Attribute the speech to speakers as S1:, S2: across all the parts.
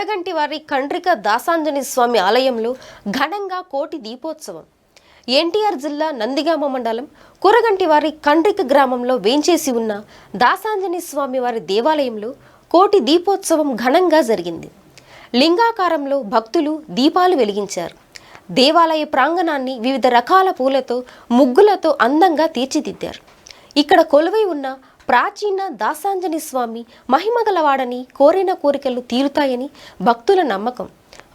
S1: కొరగంటి వారి కండ్రిక దాసాంజని స్వామి ఆలయంలో ఘనంగా కోటి దీపోత్సవం. ఎన్టీఆర్ జిల్లా నందిగామ మండలం కొరగంటి వారి కండ్రిక గ్రామంలో వేంచేసి ఉన్న దాసాంజని స్వామి వారి దేవాలయంలో కోటి దీపోత్సవం ఘనంగా జరిగింది. లింగాకారంలో భక్తులు దీపాలు వెలిగించారు. దేవాలయ ప్రాంగణాన్ని వివిధ రకాల పూలతో ముగ్గులతో అందంగా తీర్చిదిద్దారు. ఇక్కడ కొలువై ఉన్న ప్రాచీన దాసాంజని స్వామి మహిమగలవాడని కోరిన కోరికలు తీరుతాయని భక్తుల నమ్మకం.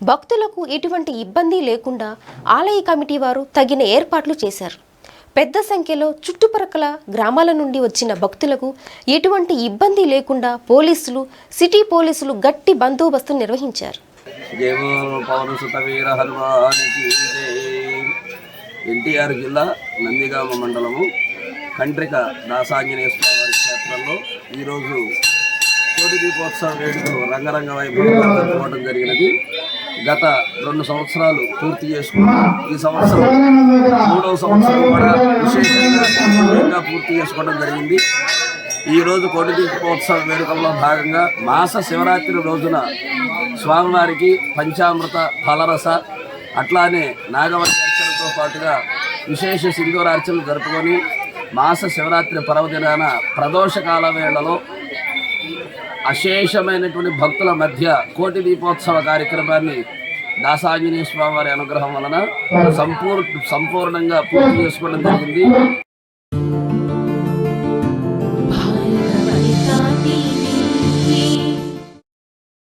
S1: భక్తులకు ఎటువంటి ఇబ్బంది లేకుండా ఆలయ కమిటీ వారు తగిన ఏర్పాట్లు చేశారు. పెద్ద సంఖ్యలో చుట్టుపక్కల గ్రామాల నుండి వచ్చిన భక్తులకు ఎటువంటి ఇబ్బంది లేకుండా పోలీసులు సిటీ పోలీసులు గట్టి బందోబస్తు నిర్వహించారు.
S2: ఎన్టీఆర్ జిల్లా నందిగామ మండలము కంట్రిక దాసాంజనేయ స్వామి ఈరోజు కోటి దీపోత్సవ వేడుకలు రంగరంగ వైభవంగా జరుపుకోవడం జరిగినది. గత రెండు సంవత్సరాలు పూర్తి చేసుకున్నాం ఈ సంవత్సరం మూడవ సంవత్సరం కూడా విశేషంగా పూర్తి చేసుకోవడం జరిగింది. ఈ రోజు కోటి దీపోత్సవ వేడుకల్లో భాగంగా మాస శివరాత్రి రోజున స్వామివారికి పంచామృత ఫలరస అట్లానే నాగవల్లి అర్చనతో పాటుగా విశేష సింధూరార్చనలు జరుపుకొని మాస శివరాత్రి పర్వదినాన ప్రదోషకాల వేళలో అశేషమైనటువంటి భక్తుల మధ్య కోటి దీపోత్సవ కార్యక్రమాన్ని దాసాంజనేయ స్వామి వారి అనుగ్రహం వలన సంపూర్ సంపూర్ణంగా పూర్తి చేసుకోవడం జరిగింది.